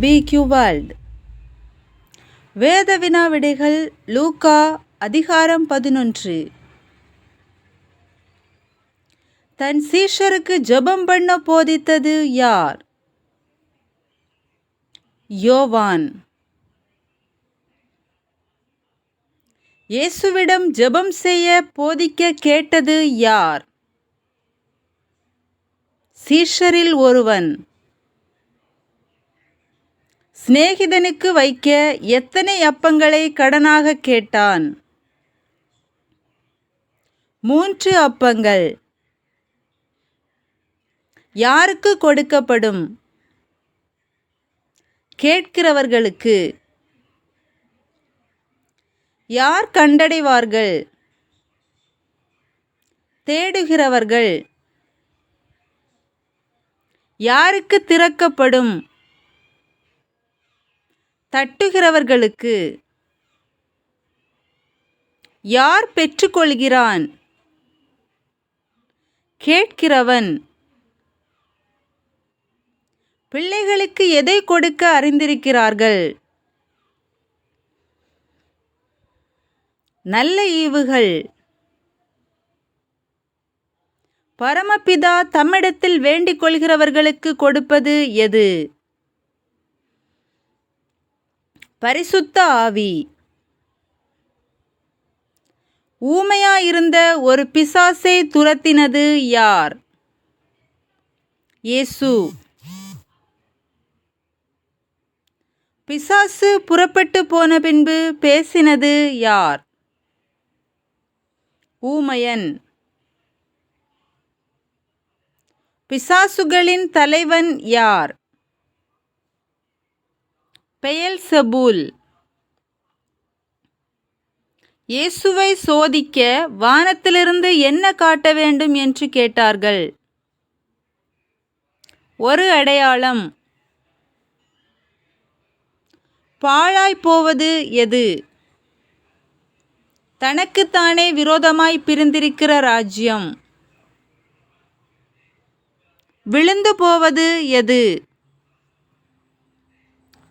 பிக்யூ world வேத வினாவிடைகள் Luca அதிகாரம் பதினொன்று. தன் சீஷருக்கு ஜெபம் பண்ண போதித்தது யார்? யோவான். இயேசுவிடம் ஜெபம் செய்ய போதிக்க கேட்டது யார்? சீஷரில் ஒருவன். சிநேகிதனுக்கு வைக்க எத்தனை அப்பங்களை கடனாக கேட்டான்? மூன்று அப்பங்கள். யாருக்கு கொடுக்கப்படும்? கேட்கிறவர்களுக்கு. யார் கண்டடைவார்கள்? தேடுகிறவர்கள். யாருக்கு திறக்கப்படும்? தட்டுகிறவர்களுக்கு யார் பெற்றுக்கொள்கிறான்? கேட்கிறவன். பிள்ளைகளுக்கு எதை கொடுக்க அறிந்திருக்கிறார்கள்? நல்ல ஈவுகள். பரமபிதா தம்மிடத்தில் வேண்டிக் கொள்கிறவர்களுக்கு கொடுப்பது எது? பரிசுத்த ஆவி. ஊமையாயிருந்த ஒரு பிசாசை துரத்தினது யார்? இயேசு. பிசாசு புறப்பட்டு போன பின்பு பேசினது யார்? ஊமையன். பிசாசுகளின் தலைவன் யார்? பெயல் செபூல் இயேசுவை சோதிக்க வானத்திலிருந்து என்ன காட்ட வேண்டும் என்று கேட்டார்கள். ஒரு அடையாளம். பாழாய் போவது எது? தனக்குத்தானே விரோதமாய் பிரிந்திருக்கிற ராஜ்யம். விழுந்து போவது எது?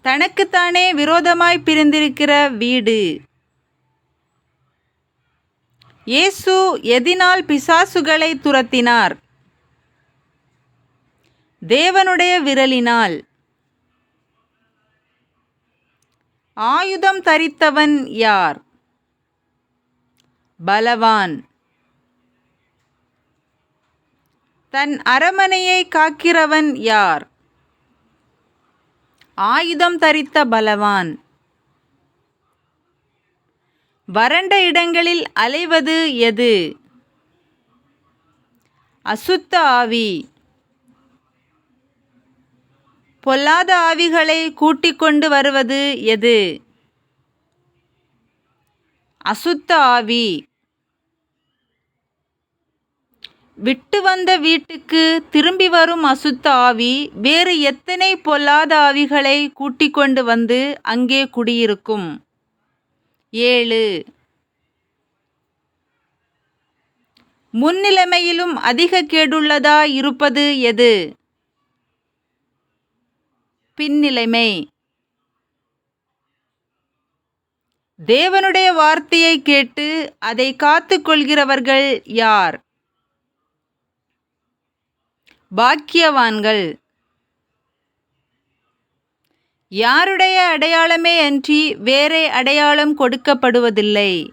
தனக்குத்தானே விரோதமாய் பிரிந்திருக்கிற வீடு. இயேசு எதினால் பிசாசுகளை துரத்தினார். தேவனுடைய விரலினால். ஆயுதம் தரித்தவன் யார்? பலவான். தன் அரமனையை காக்கிறவன் யார்? ஆயுதம் தரித்த பலவான். வறண்ட இடங்களில் அலைவது எது? அசுத்த ஆவி. பொல்லாத ஆவிகளை கூட்டிக் கொண்டு வருவது எது? அசுத்த ஆவி. விட்டு வந்த வீட்டுக்கு திரும்பி வரும் அசுத்த ஆவி வேறு எத்தனை பொல்லாத ஆவிகளை கூட்டிக் கொண்டு வந்து அங்கே குடியிருக்கும்? ஏழு. முன்னிலைமையிலும் அதிக கேடுள்ளதா இருப்பது எது? பின்னிலைமை. தேவனுடைய வார்த்தையை கேட்டு அதை காத்து கொள்கிறவர்கள் யார்? பாக்கியவான்கள். யாருடைய அடையாளமே அன்றி வேறே அடையாளம் கொடுக்கப்படுவதில்லை.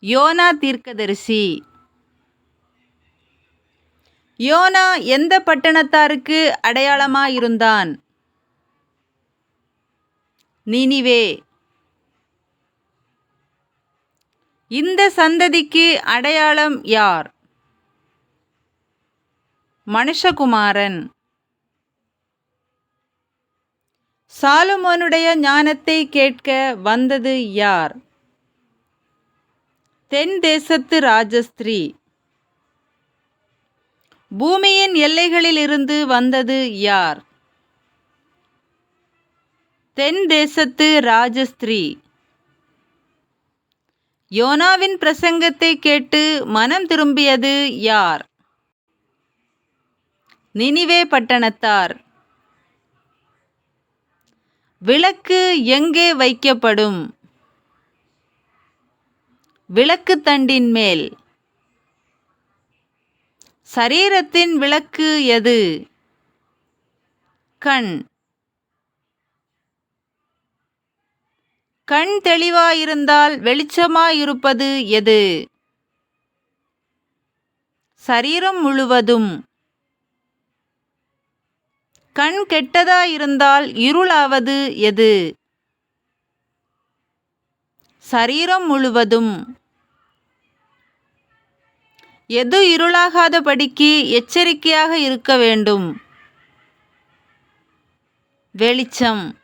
யோனா தீர்க்கதரிசி. யோனா எந்த பட்டணத்தாருக்கு அடையாளமாயிருந்தான்? நினிவே. இந்த சந்ததிக்கு அடையாளம் யார்? மனுஷகுமாரன். சாலுமோனுடைய ஞானத்தை கேட்க வந்தது யார்? தென் தேசத்து ராஜஸ்திரீ. பூமியின் எல்லைகளிலிருந்து வந்தது யார்? தென் தேசத்து ராஜஸ்திரீ. யோனாவின் பிரசங்கத்தை கேட்டு மனம் திரும்பியது யார்? நினிவே பட்டணத்தார். விளக்கு எங்கே வைக்கப்படும்? விளக்கு தண்டின் மேல். சரீரத்தின் விளக்கு எது? கண். கண் தெளிவாயிருந்தால் வெளிச்சமாயிருப்பது எது? சரீரம் முழுவதும். கண் கெட்டதாயிருந்தால் இருளாவது எது? சரீரம் முழுவதும். எது இருளாகாதபடிக்கு எச்சரிக்கையாக இருக்க வேண்டும்? வெளிச்சம்.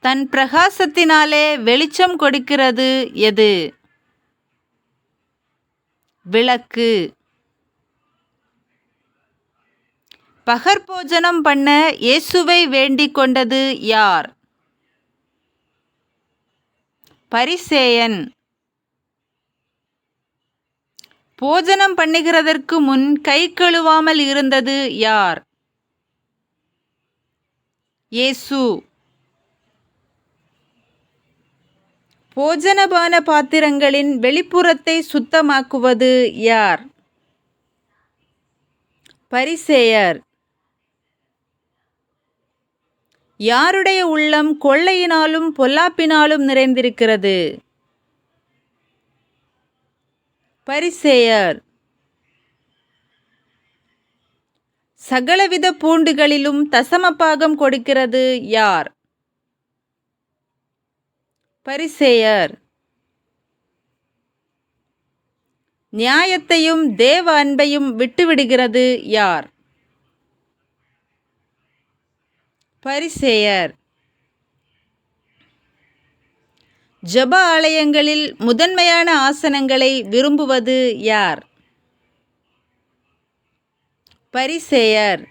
தன் பிரகாசத்தினாலே வெளிச்சம் கொடுக்கிறது எது? விளக்கு. பகற்போஜனம் பண்ண இயேசுவை வேண்டிக் கொண்டது யார்? பரிசேயன். போஜனம் பண்ணுகிறதற்கு முன் கை கழுவாமல் இருந்தது யார்? இயேசு. போஜனபான பாத்திரங்களின் வெளிப்புறத்தை சுத்தமாக்குவது யார்? பரிசேயர். யாருடைய உள்ளம் கொள்ளையினாலும் பொல்லாப்பினாலும் நிறைந்திருக்கிறது? பரிசேயர். சகலவித பூண்டுகளிலும் தசமபாகம் கொடுக்கிறது யார்? பரிசேயர். நியாயத்தையும் தேவ அன்பையும் விட்டுவிடுகிறது யார்? பரிசேயர். ஜப ஆலயங்களில் முதன்மையான ஆசனங்களை விரும்புவது யார்? பரிசேயர்.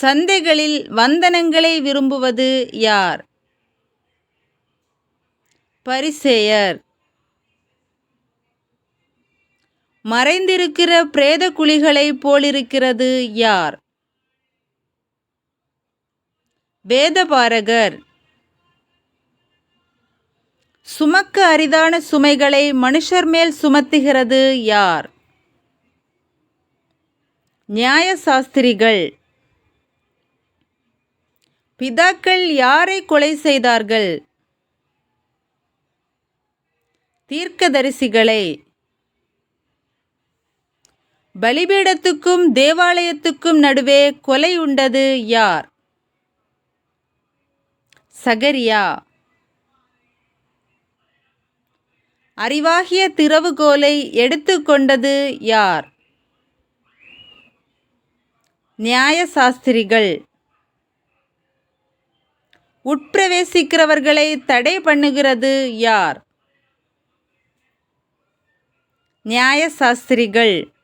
சந்தைகளில் வந்தனங்களை விரும்புவது யார்? பரிசேயர். மறைந்திருக்கிற பிரேத குழிகளைப் போலிருக்கிறது யார்? வேதபாரகர். சுமக்க அரிதான சுமைகளை மனுஷர் மேல் சுமத்துகிறது யார்? நியாயசாஸ்திரிகள். பிதாக்கள் யாரை கொலை செய்தார்கள்? தீர்க்கதரிசிகளை. பலிபீடத்துக்கும் தேவாலயத்துக்கும் நடுவே கொலை உண்டது யார்? சகரியா. அறிவாகிய திறவுகோலை எடுத்துக்கொண்டது யார்? நியாயசாஸ்திரிகள் உட்பிரவேசிக்கிறவர்களை தடை பண்ணுகிறது யார்? நியாயசாஸ்திரிகள்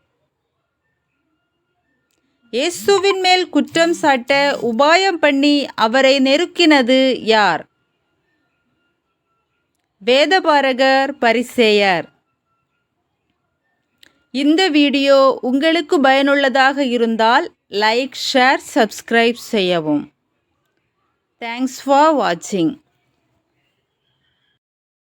இயேசுவின் மேல் குற்றம் சாட்ட உபாயம் பண்ணி அவரை நெருக்கினது யார்? வேதபாரகர் பரிசேயர். இந்த வீடியோ உங்களுக்கு பயனுள்ளதாக இருந்தால் லைக் ஷேர் சப்ஸ்கிரைப் செய்யவும். தேங்க்ஸ் ஃபார் வாட்சிங்